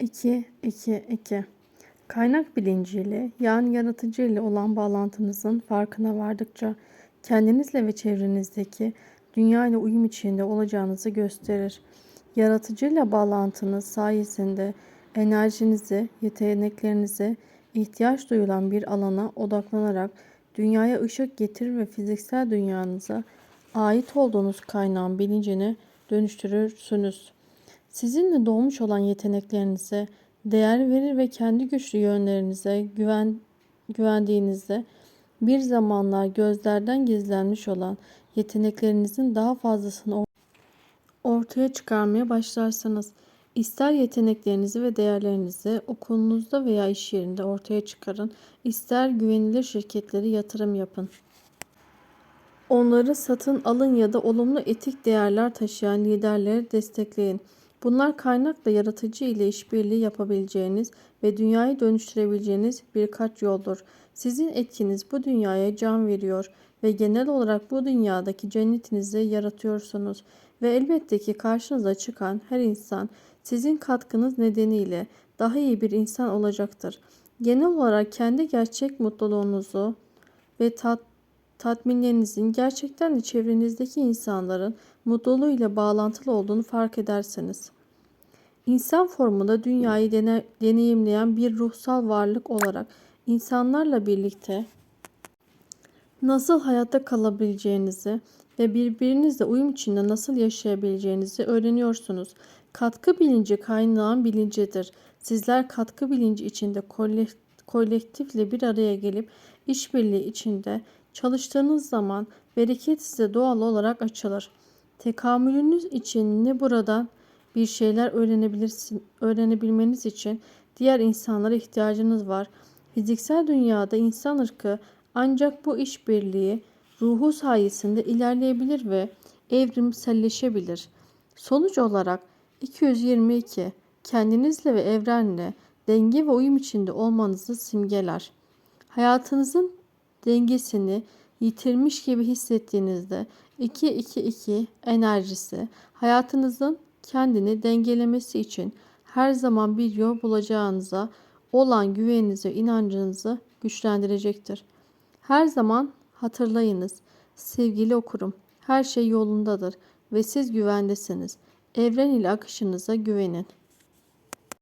2, 2, 2. Kaynak bilinciyle yani yaratıcı ile olan bağlantınızın farkına vardıkça kendinizle ve çevrenizdeki dünya ile uyum içinde olacağınızı gösterir. Yaratıcı ile bağlantınız sayesinde enerjinizi, yeteneklerinizi ihtiyaç duyulan bir alana odaklanarak dünyaya ışık getirir ve fiziksel dünyanıza ait olduğunuz kaynağın bilincini dönüştürürsünüz. Sizinle doğmuş olan yeteneklerinize değer verir ve kendi güçlü yönlerinize güven, güvendiğinizde bir zamanlar gözlerden gizlenmiş olan yeteneklerinizin daha fazlasını or- ortaya çıkarmaya başlarsınız. İster yeteneklerinizi ve değerlerinizi okulunuzda veya iş yerinde ortaya çıkarın, ister güvenilir şirketlere yatırım yapın. Onları satın alın ya da olumlu etik değerler taşıyan liderleri destekleyin. Bunlar kaynakla yaratıcı ile işbirliği yapabileceğiniz ve dünyayı dönüştürebileceğiniz birkaç yoldur. Sizin etkiniz bu dünyaya can veriyor ve genel olarak bu dünyadaki cennetinizi yaratıyorsunuz. Ve elbette ki karşınıza çıkan her insan sizin katkınız nedeniyle daha iyi bir insan olacaktır. Genel olarak kendi gerçek mutluluğunuzu ve tat, tatminlerinizin gerçekten de çevrenizdeki insanların mutluluğuyla bağlantılı olduğunu fark ederseniz. İnsan formunda dünyayı dene, deneyimleyen bir ruhsal varlık olarak insanlarla birlikte nasıl hayatta kalabileceğinizi ve birbirinizle uyum içinde nasıl yaşayabileceğinizi öğreniyorsunuz. Katkı bilinci kaynağın bilincidir. Sizler katkı bilinci içinde kolektifle bir araya gelip işbirliği içinde çalıştığınız zaman bereket size doğal olarak açılır. Tekamülünüz için ne buradan bir şeyler öğrenebilirsin, öğrenebilmeniz için diğer insanlara ihtiyacınız var. Fiziksel dünyada insan ırkı ancak bu işbirliği ruhu sayesinde ilerleyebilir ve evrimselleşebilir. Sonuç olarak 222 kendinizle ve evrenle denge ve uyum içinde olmanızı simgeler. Hayatınızın dengesini yitirmiş gibi hissettiğinizde 2-2-2 enerjisi hayatınızın kendini dengelemesi için her zaman bir yol bulacağınıza olan güveninizi ve inancınızı güçlendirecektir. Her zaman hatırlayınız. Sevgili okurum, her şey yolundadır ve siz güvendesiniz. Evren ile akışınıza güvenin.